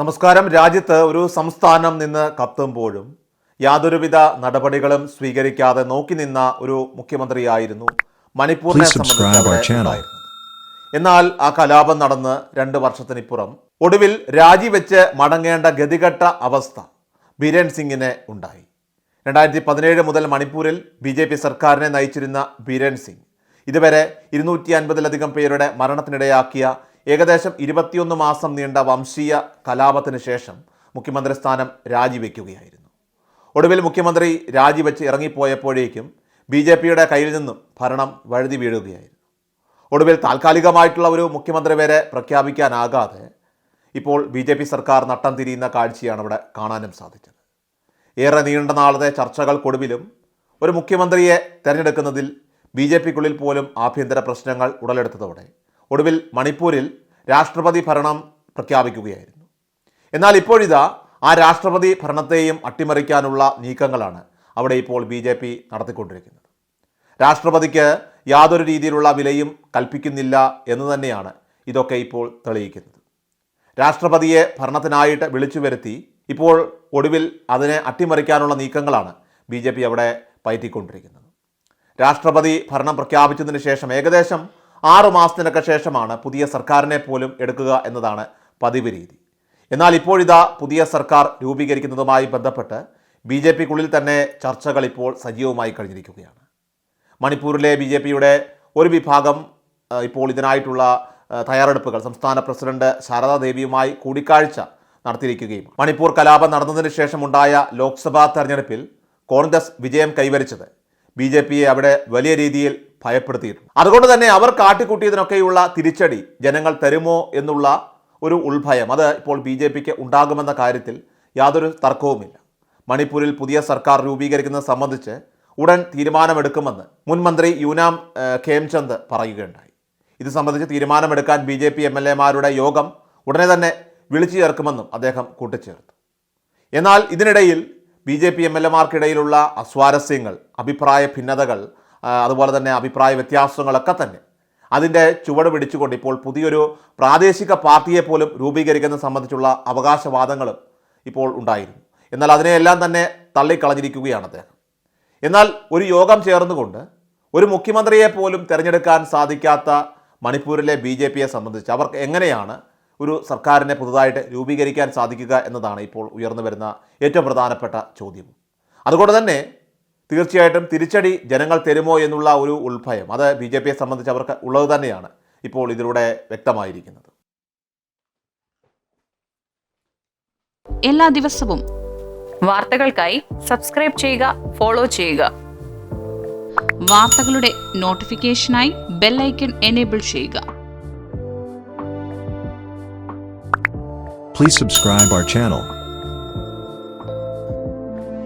നമസ്കാരം. രാജ്യത്ത് ഒരു സംസ്ഥാനം നിന്ന് കത്തുമ്പോഴും യാതൊരുവിധ നടപടികളും സ്വീകരിക്കാതെ നോക്കി നിന്ന ഒരു മുഖ്യമന്ത്രിയായിരുന്നു മണിപ്പൂരിനെ സംബന്ധിച്ച്. എന്നാൽ ആ കലാപം നടന്ന് രണ്ട് വർഷത്തിനിപ്പുറം ഒടുവിൽ രാജിവെച്ച് മടങ്ങേണ്ട ഗതികെട്ട അവസ്ഥ ബിരൺ സിംഗിന് ഉണ്ടായി. രണ്ടായിരത്തി പതിനേഴ് മുതൽ മണിപ്പൂരിൽ ബി ജെ പി സർക്കാരിനെ നയിച്ചിരുന്ന ബിരൺ സിംഗ് ഇതുവരെ ഇരുന്നൂറ്റി അൻപതിലധികം പേരുടെ മരണത്തിനിടയാക്കിയ ഏകദേശം ഇരുപത്തിയൊന്ന് മാസം നീണ്ട വംശീയ കലാപത്തിന് ശേഷം മുഖ്യമന്ത്രി സ്ഥാനം രാജിവെക്കുകയായിരുന്നു. ഒടുവിൽ മുഖ്യമന്ത്രി രാജിവെച്ച് ഇറങ്ങിപ്പോയപ്പോഴേക്കും ബി ജെ പിയുടെ കയ്യിൽ നിന്നും ഭരണം വഴുതി വീഴുകയായിരുന്നു. ഒടുവിൽ താൽക്കാലികമായിട്ടുള്ള ഒരു മുഖ്യമന്ത്രി വരെ പ്രഖ്യാപിക്കാനാകാതെ ഇപ്പോൾ ബി ജെ പി സർക്കാർ നട്ടം തിരിയുന്ന കാഴ്ചയാണ് ഇവിടെ കാണാനും സാധിച്ചത്. ഏറെ നീണ്ട നാളത്തെ ചർച്ചകൾക്കൊടുവിലും ഒരു മുഖ്യമന്ത്രിയെ തെരഞ്ഞെടുക്കുന്നതിൽ ബി ജെ പിക്കുള്ളിൽ പോലും ആഭ്യന്തര പ്രശ്നങ്ങൾ ഉടലെടുത്തതോടെ ഒടുവിൽ മണിപ്പൂരിൽ രാഷ്ട്രപതി ഭരണം പ്രഖ്യാപിക്കുകയായിരുന്നു. എന്നാൽ ഇപ്പോഴിതാ ആ രാഷ്ട്രപതി ഭരണത്തെയും അട്ടിമറിക്കാനുള്ള നീക്കങ്ങളാണ് അവിടെ ഇപ്പോൾ ബി ജെ പി നടത്തിക്കൊണ്ടിരിക്കുന്നത്. രാഷ്ട്രപതിക്ക് യാതൊരു രീതിയിലുള്ള വിലയും കൽപ്പിക്കുന്നില്ല എന്ന് തന്നെയാണ് ഇതൊക്കെ ഇപ്പോൾ തെളിയിക്കുന്നത്. രാഷ്ട്രപതിയെ ഭരണത്തിനായിട്ട് വിളിച്ചു വരുത്തി ഇപ്പോൾ ഒടുവിൽ അതിനെ അട്ടിമറിക്കാനുള്ള നീക്കങ്ങളാണ് ബി ജെ പി അവിടെ പയറ്റിക്കൊണ്ടിരിക്കുന്നത്. രാഷ്ട്രപതി ഭരണം പ്രഖ്യാപിച്ചതിന് ശേഷം ഏകദേശം ആറു മാസത്തിനൊക്കെ ശേഷമാണ് പുതിയ സർക്കാരിനെ പോലും എടുക്കുക എന്നതാണ് പതിവ് രീതി. എന്നാൽ ഇപ്പോഴിതാ പുതിയ സർക്കാർ രൂപീകരിക്കുന്നതുമായി ബന്ധപ്പെട്ട് ബി ജെ പിക്കുള്ളിൽ തന്നെ ചർച്ചകൾ ഇപ്പോൾ സജീവമായി കഴിഞ്ഞിരിക്കുകയാണ്. മണിപ്പൂരിലെ ബി ജെ പിയുടെ ഒരു വിഭാഗം ഇപ്പോൾ ഇതിനായിട്ടുള്ള തയ്യാറെടുപ്പുകൾ സംസ്ഥാന പ്രസിഡന്റ് ശാരദാദേവിയുമായി കൂടിക്കാഴ്ച നടത്തിയിരിക്കുകയും മണിപ്പൂർ കലാപം നടന്നതിന് ശേഷമുണ്ടായ ലോക്സഭാ തെരഞ്ഞെടുപ്പിൽ കോൺഗ്രസ് വിജയം കൈവരിച്ചത് ബി അവിടെ വലിയ രീതിയിൽ ഭയപ്പെടുത്തിയിട്ടുണ്ട് അതുകൊണ്ട് തന്നെ അവർ കാട്ടിക്കൂട്ടിയതിനൊക്കെയുള്ള തിരിച്ചടി ജനങ്ങൾ തരുമോ എന്നുള്ള ഒരു ഉൾഭയം അത് ഇപ്പോൾ ബി ജെ പിക്ക് ഉണ്ടാകുമെന്ന കാര്യത്തിൽ യാതൊരു തർക്കവുമില്ല. മണിപ്പൂരിൽ പുതിയ സർക്കാർ രൂപീകരിക്കുന്നത് സംബന്ധിച്ച് ഉടൻ തീരുമാനമെടുക്കുമെന്ന് മുൻ മന്ത്രി യൂനാം ഖേംചന്ദ് പറയുകയുണ്ടായി. ഇത് സംബന്ധിച്ച് തീരുമാനമെടുക്കാൻ B J P M L എമാരുടെ യോഗം ഉടനെ തന്നെ വിളിച്ചു ചേർക്കുമെന്നും അദ്ദേഹം കൂട്ടിച്ചേർത്തു. എന്നാൽ ഇതിനിടയിൽ B J P M L എമാർക്കിടയിലുള്ള അസ്വാരസ്യങ്ങൾ അഭിപ്രായ ഭിന്നതകൾ അതുപോലെ തന്നെ അഭിപ്രായ വ്യത്യാസങ്ങളൊക്കെ തന്നെ. അതിന്റെ ചുവട് പിടിച്ചുകൊണ്ട് ഇപ്പോൾ പുതിയൊരു പ്രാദേശിക പാർട്ടിയെ പോലും രൂപീകരിക്കുന്നത് സംബന്ധിച്ചുള്ള അവകാശവാദങ്ങളും ഇപ്പോൾ ഉണ്ടായിരുന്നു. എന്നാൽ അതിനെയെല്ലാം തന്നെ തള്ളിക്കളഞ്ഞിരിക്കുകയാണ് അദ്ദേഹം. എന്നാൽ ഒരു യോഗം ചേർന്നുകൊണ്ട് ഒരു മുഖ്യമന്ത്രിയെ പോലും തിരഞ്ഞെടുക്കാൻ സാധിക്കാത്ത മണിപ്പൂരിലെ ബി ജെ പിയെ സംബന്ധിച്ച് അവർക്ക് എങ്ങനെയാണ് ഒരു സർക്കാരിനെ പുതുതായിട്ട് രൂപീകരിക്കാൻ സാധിക്കുക എന്നതാണ് ഇപ്പോൾ ഉയർന്നു വരുന്ന ഏറ്റവും പ്രധാനപ്പെട്ട ചോദ്യം. അതുകൊണ്ട് തന്നെ തീർച്ചയായിട്ടും തിരിച്ചടി ജനങ്ങൾ തരുമോ എന്നുള്ള ഒരു ഉൾഭയം അത് ബി ജെ പിയെ സംബന്ധിച്ച് അവർക്ക് ഉള്ളത് തന്നെയാണ് ഇപ്പോൾ ഇതിലൂടെ വ്യക്തമായിരിക്കുന്നത്. എല്ലാ ദിവസവും വാർത്തകൾക്കായി സബ്സ്ക്രൈബ് ചെയ്യുക ഫോളോ ചെയ്യുക. വാർത്തകളുടെ നോട്ടിഫിക്കേഷനായി ബെല്ലൈക്കൺ എനേബിൾ ചെയ്യുക. Please subscribe our channel.